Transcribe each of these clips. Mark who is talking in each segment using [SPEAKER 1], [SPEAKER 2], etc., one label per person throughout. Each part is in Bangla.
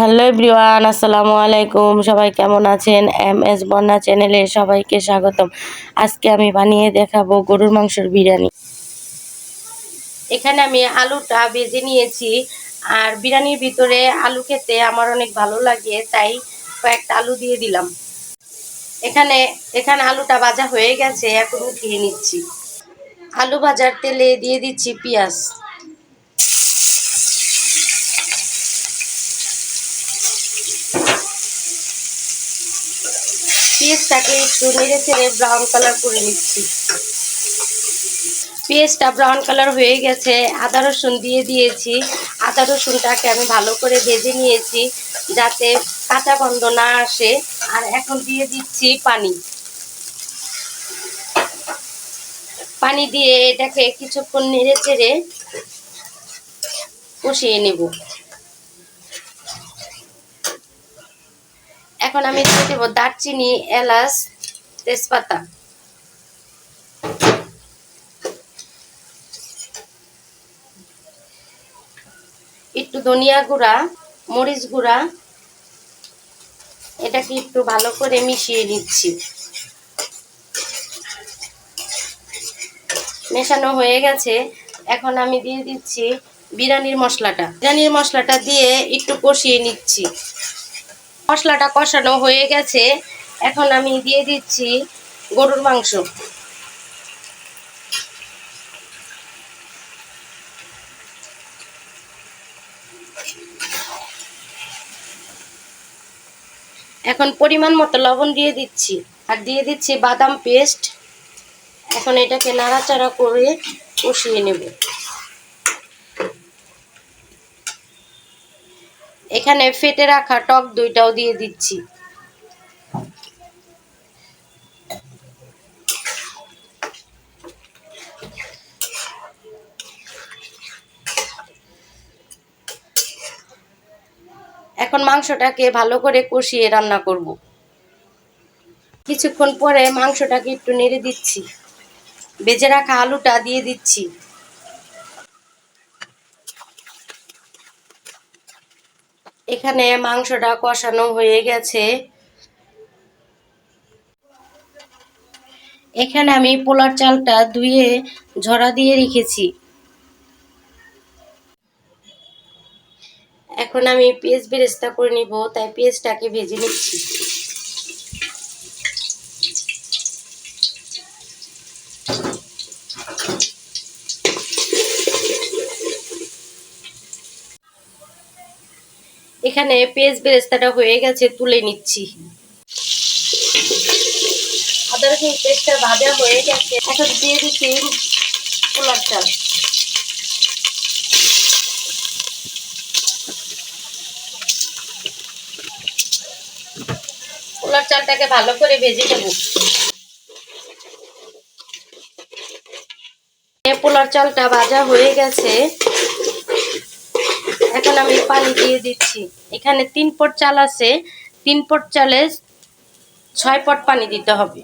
[SPEAKER 1] হ্যালো এভরিওয়ান, আসসালামু আলাইকুম। সবাই কেমন আছেন? এম এস বন্যা চ্যানেলে সবাইকে স্বাগতম। আজকে আমি বানিয়ে দেখাবো গরুর মাংসের বিরিয়ানি। এখানে আমি আলুটা ভেজে নিয়েছি। আর বিরিয়ানির ভিতরে আলু খেতে আমার অনেক ভালো লাগে, তাই কয়েকটা আলু দিয়ে দিলাম। এখানে এখানে আলুটা ভাজা হয়ে গেছে, এখন উঠিয়ে নিচ্ছি। আলু ভাজার তেলে দিয়ে দিচ্ছি পেঁয়াজ। পেঁয়াজটাকে একটু নেড়ে চেড়ে ব্রাউন কালার করে নিচ্ছি। পেঁয়াজটা ব্রাউন কালার হয়ে গেছে, আদা রসুন দিয়ে দিয়েছি। আদা রসুনটাকে আমি ভালো করে ভেজে নিয়েছি যাতে কাঁচা গন্ধ না আসে। আর এখন দিয়ে দিচ্ছি পানি। পানি দিয়ে এটাকে কিছুক্ষণ নেড়ে চেড়ে কষিয়ে নেব। এখন আমি দিয়ে দেবো দারচিনি, এলাচ, তেজপাতা। একটু ধনিয়া গুঁড়া, মরিচ গুঁড়া, এটাকে একটু ভালো করে মিশিয়ে নিচ্ছি। মেশানো হয়ে গেছে। এখন আমি দিয়ে দিচ্ছি বিরিয়ানির মশলাটা। বিরিয়ানির মশলাটা দিয়ে একটু কষিয়ে নিচ্ছি। মশলাটা কষানো হয়ে গেছে। এখন আমি দিয়ে দিচ্ছি গরুর মাংস। এখন পরিমাণ মতো লবণ দিয়ে দিচ্ছি। আর দিয়ে দিচ্ছি বাদাম পেস্ট। এখন এটাকে নাড়াচাড়া করে কষিয়ে নেব। এখানে ফেটে রাখা টক দইটাও দিয়ে দিচ্ছি। এখন মাংসটাকে ভালো করে কষিয়ে রান্না করব। কিছুক্ষণ পরে মাংসটাকে একটু নেড়ে দিচ্ছি। বেজে রাখা আলুটা দিয়ে দিচ্ছি। এখানে মাংসটা কষানো হয়ে গেছে। এখানে আমি পোলার চালটা ধুয়ে ঝরা দিয়ে রেখেছি। এখন আমি পেঁয়াজ বেরেস্তা করে নিব, তাই পেঁয়াজটাকে ভেজে নিচ্ছি। এখানে পেঁয়াজ বেরেস্তাটা হয়ে গেছে, তুলে নিচ্ছি। আদা রসুন ভাজা হয়ে গেছে। এখন দিয়ে দিচ্ছি পোলার চাল। পোলার চালটাকে ভালো করে ভেজে নেব। পোলার চালটা ভাজা হয়ে গেছে। এখন আমি পানি দিয়ে দিচ্ছি। এখানে তিন পট চাল আছে, তিন পট চালে ছয় পট পানি দিতে হবে।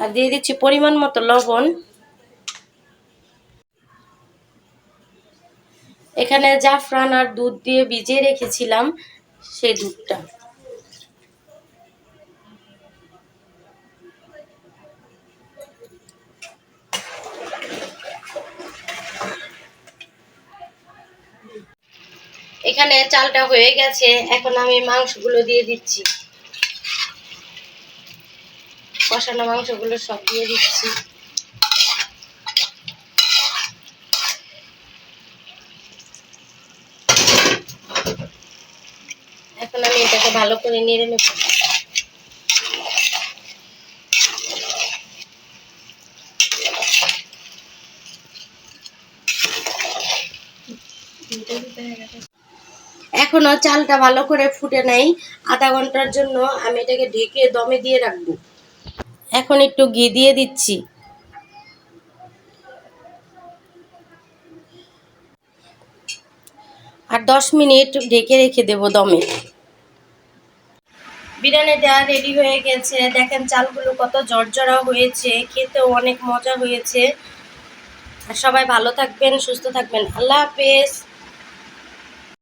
[SPEAKER 1] আর দিয়ে দিচ্ছি পরিমাণ মতো লবণ। এখানে জাফরান আর দুধ দিয়ে ভিজিয়ে রেখেছিলাম সেই দুধটা। এখানে চালটা হয়ে গেছে। এখন আমি মাংসগুলো দিয়ে দিচ্ছি। কষানো মাংসগুলো সব দিয়ে দিচ্ছি। এখন আমি এটাকে ভালো করে নেড়ে নেব। এখনও চালটা ভালো করে ফুটে নাই। আধা ঘণ্টার জন্য আমি এটাকে ঢেকে দমে দিয়ে রাখব। এখন একটু ঘি দিয়ে দিচ্ছি। আর দশ মিনিট ঢেকে রেখে দেবো দমে। বিরিয়ানি বিরিয়ানিটা রেডি হয়ে গেছে। দেখেন চালগুলো কত জর্জরা হয়েছে। খেতেও অনেক মজা হয়েছে। আর সবাই ভালো থাকবেন, সুস্থ থাকবেন। আল্লাহ হাফেজ।